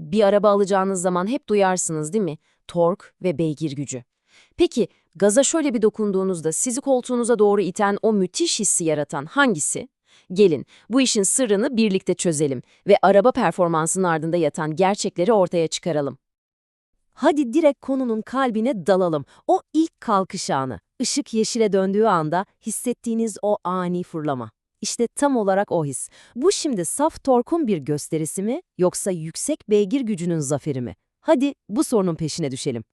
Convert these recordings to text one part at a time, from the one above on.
Bir araba alacağınız zaman hep duyarsınız değil mi? Tork ve beygir gücü. Peki gaza şöyle bir dokunduğunuzda sizi koltuğunuza doğru iten o müthiş hissi yaratan hangisi? Gelin bu işin sırrını birlikte çözelim ve araba performansının ardında yatan gerçekleri ortaya çıkaralım. Hadi direkt konunun kalbine dalalım. O ilk kalkış anı. Işık yeşile döndüğü anda hissettiğiniz o ani fırlama. İşte tam olarak o his. Bu şimdi saf torkun bir gösterisi mi yoksa yüksek beygir gücünün zaferi mi? Hadi bu sorunun peşine düşelim.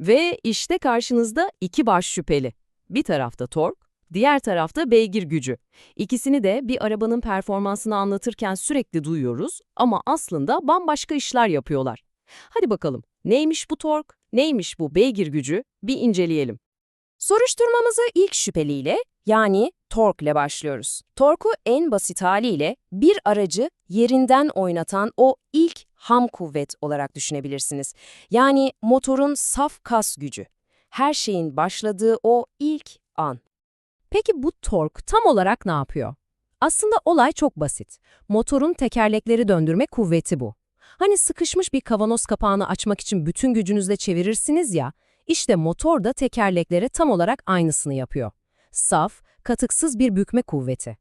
Ve işte karşınızda iki baş şüpheli. Bir tarafta tork, diğer tarafta beygir gücü. İkisini de bir arabanın performansını anlatırken sürekli duyuyoruz ama aslında bambaşka işler yapıyorlar. Hadi bakalım, neymiş bu tork, neymiş bu beygir gücü bir inceleyelim. Soruşturmamıza ilk şüpheliyle yani torkle başlıyoruz. Torku en basit haliyle bir aracı yerinden oynatan o ilk ham kuvvet olarak düşünebilirsiniz. Yani motorun saf kas gücü. Her şeyin başladığı o ilk an. Peki bu tork tam olarak ne yapıyor? Aslında olay çok basit. Motorun tekerlekleri döndürme kuvveti bu. Hani sıkışmış bir kavanoz kapağını açmak için bütün gücünüzle çevirirsiniz ya, işte motor da tekerleklere tam olarak aynısını yapıyor. Saf, katıksız bir bükme kuvveti.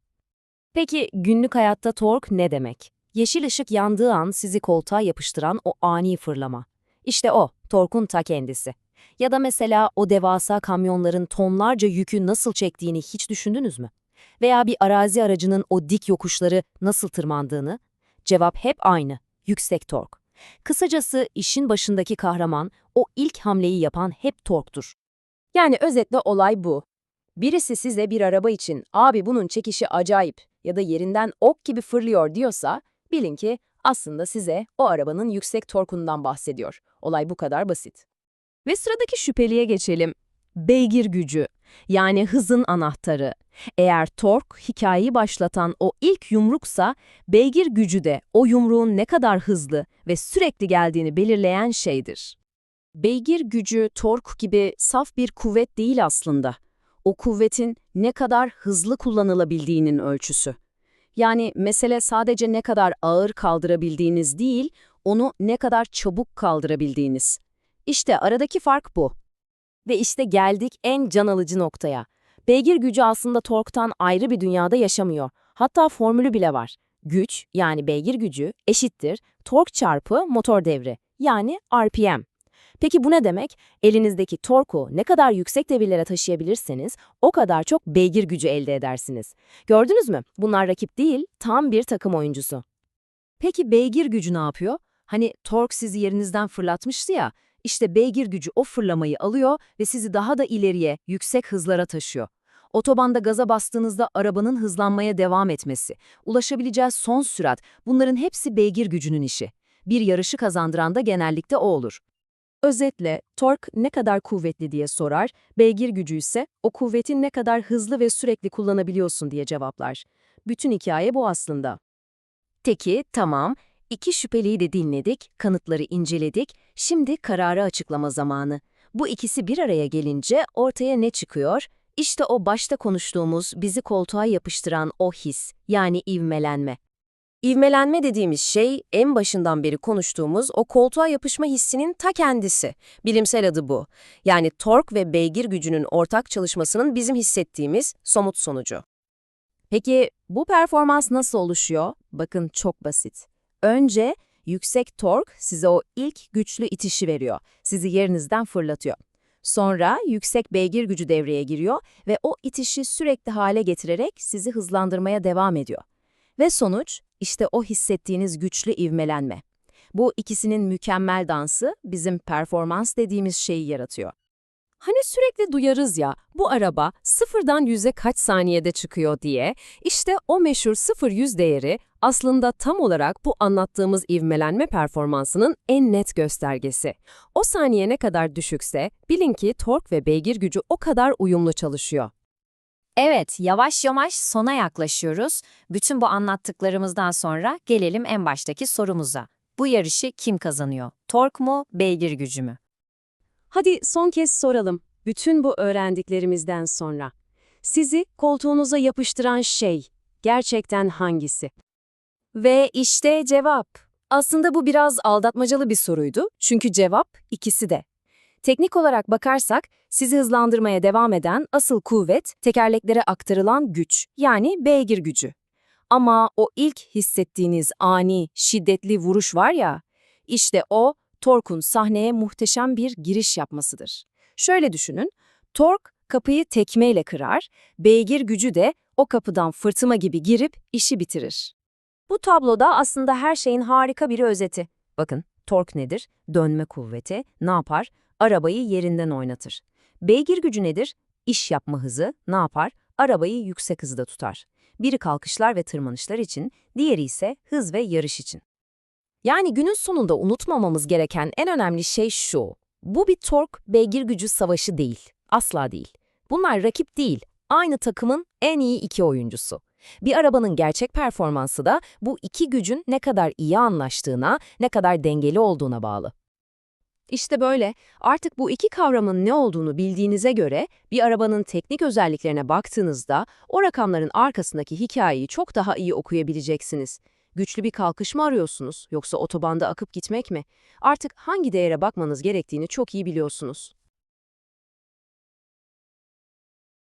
Peki günlük hayatta tork ne demek? Yeşil ışık yandığı an sizi koltuğa yapıştıran o ani fırlama. İşte o, torkun ta kendisi. Ya da mesela o devasa kamyonların tonlarca yükü nasıl çektiğini hiç düşündünüz mü? Veya bir arazi aracının o dik yokuşları nasıl tırmandığını? Cevap hep aynı, yüksek tork. Kısacası işin başındaki kahraman, o ilk hamleyi yapan hep torktur. Yani özetle olay bu. Birisi size bir araba için abi bunun çekişi acayip ya da yerinden ok gibi fırlıyor diyorsa bilin ki aslında size o arabanın yüksek torkundan bahsediyor. Olay bu kadar basit. Ve sıradaki şüpheliye geçelim. Beygir gücü, yani hızın anahtarı. Eğer tork hikayeyi başlatan o ilk yumruksa, beygir gücü de o yumruğun ne kadar hızlı ve sürekli geldiğini belirleyen şeydir. Beygir gücü tork gibi saf bir kuvvet değil aslında. O kuvvetin ne kadar hızlı kullanılabildiğinin ölçüsü. Yani mesele sadece ne kadar ağır kaldırabildiğiniz değil, onu ne kadar çabuk kaldırabildiğiniz. İşte aradaki fark bu. Ve işte geldik en can alıcı noktaya. Beygir gücü aslında torktan ayrı bir dünyada yaşamıyor. Hatta formülü bile var. Güç yani beygir gücü eşittir tork çarpı motor devri yani RPM. Peki bu ne demek? Elinizdeki torku ne kadar yüksek devirlere taşıyabilirseniz o kadar çok beygir gücü elde edersiniz. Gördünüz mü? Bunlar rakip değil, tam bir takım oyuncusu. Peki beygir gücü ne yapıyor? Hani tork sizi yerinizden fırlatmıştı ya, işte beygir gücü o fırlamayı alıyor ve sizi daha da ileriye, yüksek hızlara taşıyor. Otobanda gaza bastığınızda arabanın hızlanmaya devam etmesi, ulaşabileceği son sürat, bunların hepsi beygir gücünün işi. Bir yarışı kazandıran da genellikle o olur. Özetle, tork ne kadar kuvvetli diye sorar, beygir gücü ise o kuvvetin ne kadar hızlı ve sürekli kullanabiliyorsun diye cevaplar. Bütün hikaye bu aslında. Peki, tamam. İki şüpheliyi de dinledik, kanıtları inceledik. Şimdi kararı açıklama zamanı. Bu ikisi bir araya gelince ortaya ne çıkıyor? İşte o başta konuştuğumuz bizi koltuğa yapıştıran o his, yani ivmelenme. İvmelenme dediğimiz şey en başından beri konuştuğumuz o koltuğa yapışma hissinin ta kendisi. Bilimsel adı bu. Yani tork ve beygir gücünün ortak çalışmasının bizim hissettiğimiz somut sonucu. Peki bu performans nasıl oluşuyor? Bakın çok basit. Önce yüksek tork size o ilk güçlü itişi veriyor. Sizi yerinizden fırlatıyor. Sonra yüksek beygir gücü devreye giriyor ve o itişi sürekli hale getirerek sizi hızlandırmaya devam ediyor. Ve sonuç işte o hissettiğiniz güçlü ivmelenme. Bu ikisinin mükemmel dansı bizim performans dediğimiz şeyi yaratıyor. Hani sürekli duyarız ya, bu araba sıfırdan yüze kaç saniyede çıkıyor diye, işte o meşhur sıfır-yüz değeri aslında tam olarak bu anlattığımız ivmelenme performansının en net göstergesi. O saniye ne kadar düşükse, bilin ki tork ve beygir gücü o kadar uyumlu çalışıyor. Evet, yavaş yavaş sona yaklaşıyoruz. Bütün bu anlattıklarımızdan sonra gelelim en baştaki sorumuza. Bu yarışı kim kazanıyor? Tork mu, beygir gücü mü? Hadi son kez soralım. Bütün bu öğrendiklerimizden sonra. Sizi koltuğunuza yapıştıran şey gerçekten hangisi? Ve işte cevap. Aslında bu biraz aldatmacalı bir soruydu çünkü cevap ikisi de. Teknik olarak bakarsak sizi hızlandırmaya devam eden asıl kuvvet tekerleklere aktarılan güç yani beygir gücü. Ama o ilk hissettiğiniz ani, şiddetli vuruş var ya, işte o torkun sahneye muhteşem bir giriş yapmasıdır. Şöyle düşünün, tork kapıyı tekmeyle kırar, beygir gücü de o kapıdan fırtına gibi girip işi bitirir. Bu tabloda aslında her şeyin harika bir özeti. Bakın, tork nedir? Dönme kuvveti. Ne yapar? Arabayı yerinden oynatır. Beygir gücü nedir? İş yapma hızı. Ne yapar? Arabayı yüksek hızda tutar. Biri kalkışlar ve tırmanışlar için, diğeri ise hız ve yarış için. Yani günün sonunda unutmamamız gereken en önemli şey şu. Bu bir tork beygir gücü savaşı değil. Asla değil. Bunlar rakip değil. Aynı takımın en iyi iki oyuncusu. Bir arabanın gerçek performansı da bu iki gücün ne kadar iyi anlaştığına, ne kadar dengeli olduğuna bağlı. İşte böyle. Artık bu iki kavramın ne olduğunu bildiğinize göre bir arabanın teknik özelliklerine baktığınızda o rakamların arkasındaki hikayeyi çok daha iyi okuyabileceksiniz. Güçlü bir kalkış mı arıyorsunuz yoksa otobanda akıp gitmek mi? Artık hangi değere bakmanız gerektiğini çok iyi biliyorsunuz.